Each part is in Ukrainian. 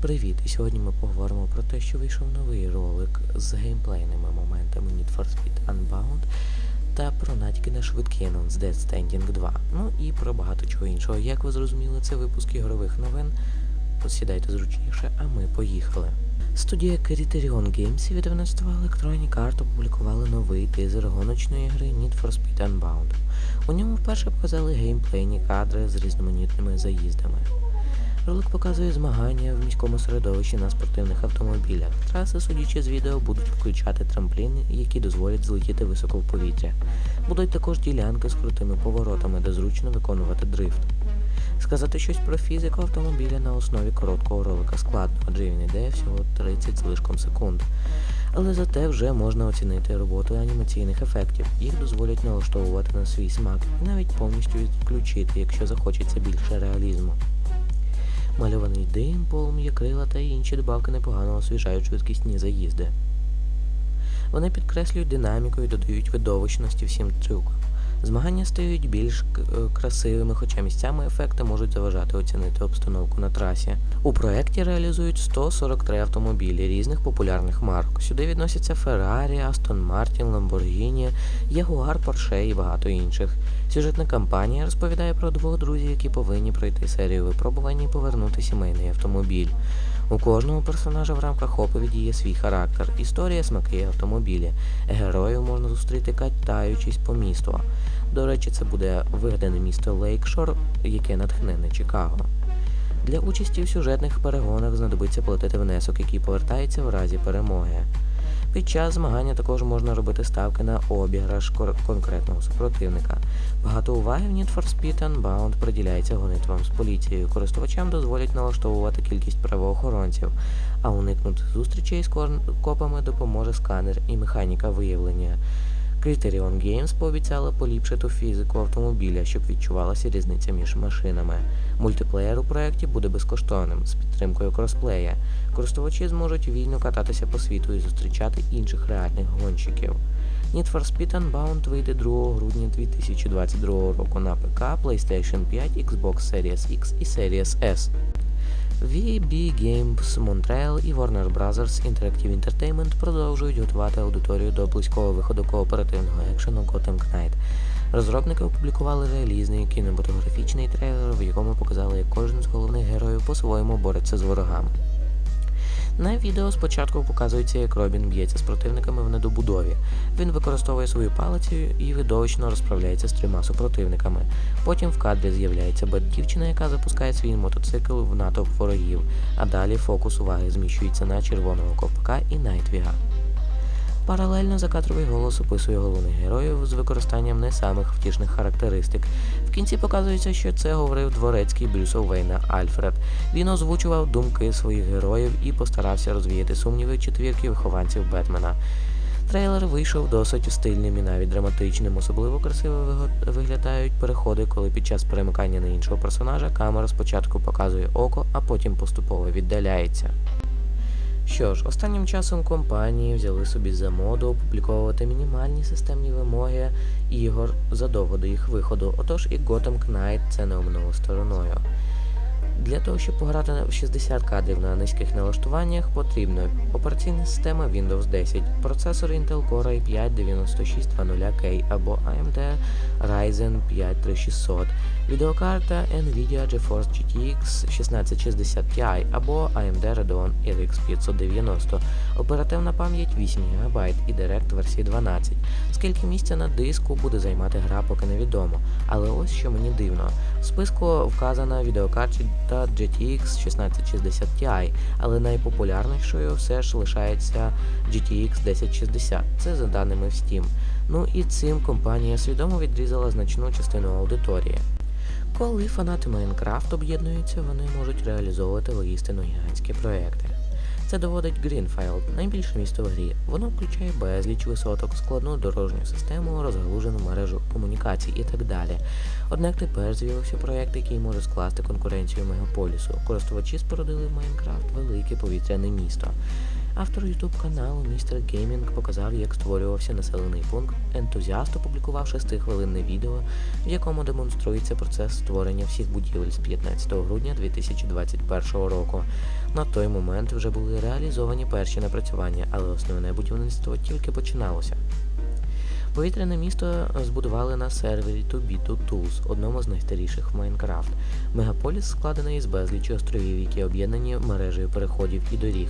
Привіт! І сьогодні ми поговоримо про те, що вийшов новий ролик з геймплейними моментами Need for Speed Unbound та про натяки на швидкий анонс Dead Standing 2. Ну і про багато чого іншого. Як ви зрозуміли, це випуск ігрових новин. Посідайте зручніше, а ми поїхали. Студія Criterion Games і видавництво Electronic Art опублікували новий тизер гоночної гри Need for Speed Unbound. У ньому вперше показали геймплейні кадри з різноманітними заїздами. Ролик показує змагання в міському середовищі на спортивних автомобілях. Траси, судячи з відео, будуть включати трампліни, які дозволять злетіти високо в повітря. Будуть також ділянки з крутими поворотами, де зручно виконувати дрифт. Сказати щось про фізику автомобіля на основі короткого ролика складно, адже він йде всього 30 з лишком секунд. Але зате вже можна оцінити роботу анімаційних ефектів. Їх дозволять налаштовувати на свій смак і навіть повністю відключити, якщо захочеться більше реалізму. Мальований дим, полум'я, крила та інші добавки непогано освіжають швидкісні заїзди. Вони підкреслюють динаміку і додають видовищності всім трюкам. Змагання стають більш е, красивими, хоча місцями ефекти можуть заважати оцінити обстановку на трасі. У проєкті реалізують 143 автомобілі різних популярних марок. Сюди відносяться Ferrari, Aston Martin, Lamborghini, Jaguar, Porsche і багато інших. Сюжетна кампанія розповідає про двох друзів, які повинні пройти серію випробувань і повернути сімейний автомобіль. У кожного персонажа в рамках оповіді є свій характер, історія, смаки, автомобілі. Героїв можна зустріти катаючись по місту. До речі, це буде вигадане місто Лейкшор, яке натхнене Чикаго. Для участі в сюжетних перегонах знадобиться платити внесок, який повертається в разі перемоги. Під час змагання також можна робити ставки на обіграш конкретного супротивника. Багато уваги в Need for Speed Unbound приділяється гонитвам з поліцією. Користувачам дозволять налаштовувати кількість правоохоронців, а уникнути зустрічей з копами допоможе сканер і механіка виявлення. Criterion Games пообіцяла поліпшити фізику автомобіля, щоб відчувалася різниця між машинами. Мультиплеєр у проєкті буде безкоштовним з підтримкою кросплея. Користувачі зможуть вільно кататися по світу і зустрічати інших реальних гонщиків. Need for Speed Unbound вийде 2 грудня 2022 року на ПК, PlayStation 5, Xbox Series X і Series S. VB Games Montreal і Warner Bros. Interactive Entertainment продовжують готувати аудиторію до близького виходу кооперативного екшену Gotham Knight. Розробники опублікували релізний кінематографічний трейлер, в якому показали, як кожен з головних героїв по-своєму бореться з ворогами. На відео спочатку показується, як Робін б'ється з противниками в недобудові. Він використовує свою палицю і видовищно розправляється з трьома супротивниками. Потім в кадрі з'являється бет-дівчина, яка запускає свій мотоцикл в натовп ворогів, а далі фокус уваги зміщується на червоного ковпака і Найтвіга. Паралельно закадровий голос описує головних героїв з використанням не самих втішних характеристик. Кінці показується, що це говорив дворецький Брюса Вейна Альфред. Він озвучував думки своїх героїв і постарався розвіяти сумніви четвірки вихованців Бетмена. Трейлер вийшов досить стильним і навіть драматичним. Особливо красиво виглядають переходи, коли під час перемикання на іншого персонажа камера спочатку показує око, а потім поступово віддаляється. Що ж, останнім часом компанії взяли собі за моду опубліковувати мінімальні системні вимоги ігор задовго до їх виходу, отож і Gotham Knight це не оминуло стороною. Для того, щоб пограти в 60 кадрів на низьких налаштуваннях, потрібна операційна система Windows 10, процесор Intel Core i5 9600K або AMD Ryzen 5 3600, відеокарта Nvidia GeForce GTX 1660 Ti або AMD Radeon RX 590, оперативна пам'ять 8 ГБ і Direct версії 12. Скільки місця на диску буде займати гра, поки невідомо. Але ось що мені дивно. В списку вказана відеокарта GTX 1660 Ti, але найпопулярнішою все ж лишається GTX 1060. Це за даними в Steam. Ну і цим компанія свідомо відрізала значну частину аудиторії. Коли фанати Майнкрафт об'єднуються, вони можуть реалізовувати воїстину гігантські проекти. Це доводить Greenfield, найбільше місто в грі. Воно включає безліч висоток, складну дорожню систему, розгалужену мережу комунікацій і так далі. Однак тепер з'явився проєкт, який може скласти конкуренцію мегаполісу. Користувачі спорудили в Майнкрафт велике повітряне місто. Автор YouTube каналу Містер Геймінг показав, як створювався населений пункт. Ентузіаст опублікував 6-хвилинне відео, в якому демонструється процес створення всіх будівель з 15 грудня 2021 року. На той момент вже були реалізовані перші напрацювання, але основне будівництво тільки починалося. Повітряне місто збудували на сервері 2B2 Tools, одному з найстаріших в Майнкрафт. Мегаполіс складений із безлічі островів, які об'єднані мережею переходів і доріг.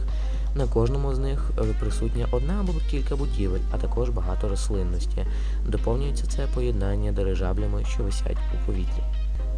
На кожному з них е, присутня одна або кілька будівель, а також багато рослинності. Доповнюється це поєднання дирижаблями, що висять у повітрі.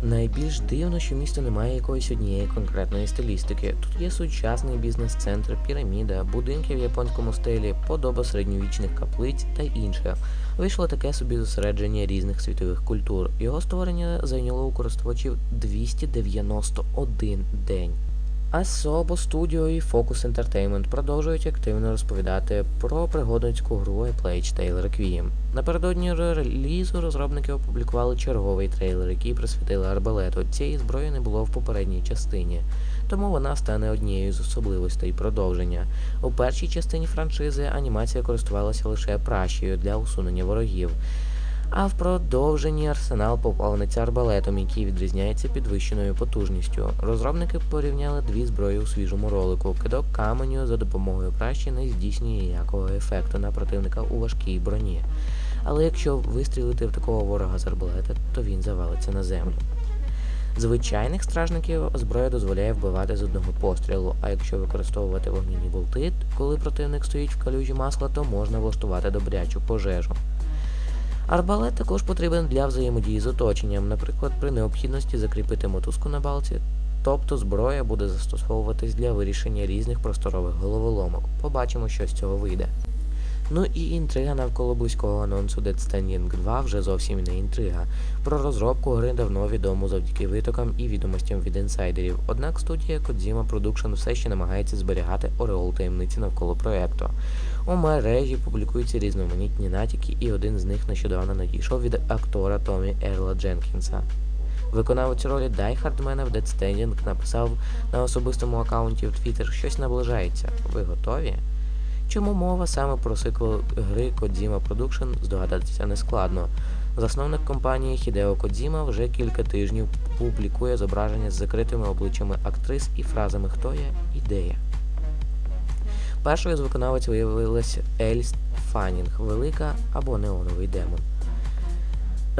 Найбільш дивно, що місто не має якоїсь однієї конкретної стилістики. Тут є сучасний бізнес-центр, піраміда, будинки в японському стилі, подоба середньовічних каплиць та інше. Вийшло таке собі зосередження різних світових культур. Його створення зайняло у користувачів 291 день. Asobo Studio і Focus Entertainment продовжують активно розповідати про пригодницьку гру A Plague Tale Requiem. Напередодні релізу розробники опублікували черговий трейлер, який присвятили арбалету. Цієї зброї не було в попередній частині, тому вона стане однією з особливостей продовження. У першій частині франшизи анімація користувалася лише пращею для усунення ворогів. А в продовженні арсенал поповниться арбалетом, який відрізняється підвищеною потужністю. Розробники порівняли дві зброї у свіжому ролику. Кидок каменю за допомогою пращі не здійснює ніякого ефекту на противника у важкій броні. Але якщо вистрілити в такого ворога з арбалета, то він завалиться на землю. Звичайних стражників зброя дозволяє вбивати з одного пострілу, а якщо використовувати вогняні болти, коли противник стоїть в калюжі масла, то можна влаштувати добрячу пожежу. Арбалет також потрібен для взаємодії з оточенням, наприклад, при необхідності закріпити мотузку на балці, тобто зброя буде застосовуватись для вирішення різних просторових головоломок. Побачимо, що з цього вийде. Ну і інтрига навколо близького анонсу Dead Stranding 2 вже зовсім не інтрига. Про розробку гри давно відомо завдяки витокам і відомостям від інсайдерів. Однак студія Kojima Production все ще намагається зберігати ореол таємниці навколо проекту. У мережі публікуються різноманітні натяки, і один з них нещодавно надійшов від актора Томі Ерла Дженкінса. Виконавець ролі Дай Хардмена в Dead Stranding написав на особистому аккаунті в Twitter щось наближається. Ви готові? Чому мова саме про сиквел гри Kojima Production здогадатися не складно. Засновник компанії Хідео Кодзіма вже кілька тижнів публікує зображення з закритими обличчями актрис і фразами Хто я і де я. Першою з виконавець виявилася Ельс Фанінг, велика або неоновий демон.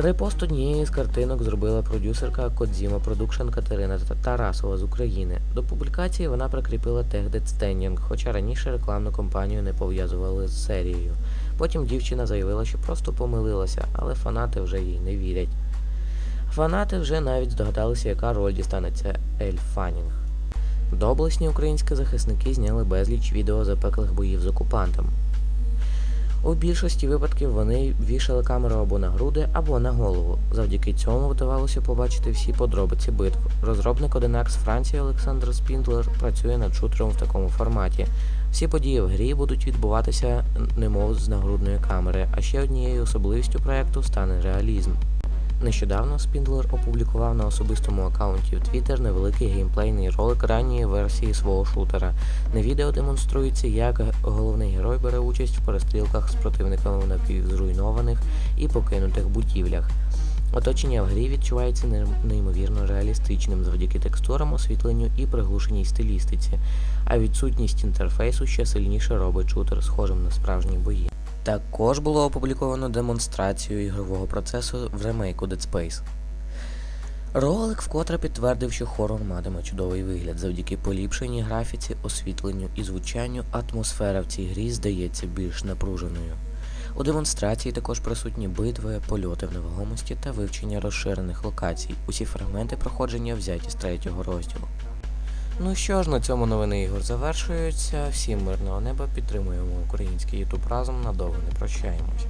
Репост однієї з картинок зробила продюсерка Кодзіма Продукшн Катерина Тарасова з України. До публікації вона прикріпила тег Dead хоча раніше рекламну кампанію не пов'язували з серією. Потім дівчина заявила, що просто помилилася, але фанати вже їй не вірять. Фанати вже навіть здогадалися, яка роль дістанеться Ель Фанінг. Доблесні українські захисники зняли безліч відео запеклих боїв з окупантом. У більшості випадків вони вішали камеру або на груди, або на голову. Завдяки цьому вдавалося побачити всі подробиці битв. Розробник 1X з Франції Олександр Спіндлер працює над шутером в такому форматі. Всі події в грі будуть відбуватися немов з нагрудної камери, а ще однією особливістю проекту стане реалізм. Нещодавно Спіндлер опублікував на особистому аккаунті в Twitter невеликий геймплейний ролик ранньої версії свого шутера. На відео демонструється, як головний герой бере участь в перестрілках з противниками в напівзруйнованих і покинутих будівлях. Оточення в грі відчувається неймовірно реалістичним завдяки текстурам, освітленню і приглушеній стилістиці, а відсутність інтерфейсу ще сильніше робить шутер схожим на справжні бої. Також було опубліковано демонстрацію ігрового процесу в ремейку Dead Space. Ролик вкотре підтвердив, що хорор матиме чудовий вигляд завдяки поліпшеній графіці, освітленню і звучанню. Атмосфера в цій грі здається більш напруженою. У демонстрації також присутні битви, польоти в невагомості та вивчення розширених локацій. Усі фрагменти проходження взяті з третього розділу. Ну що ж, на цьому новини ігор завершуються. Всім мирного неба, підтримуємо український ютуб разом, надовго не прощаємось.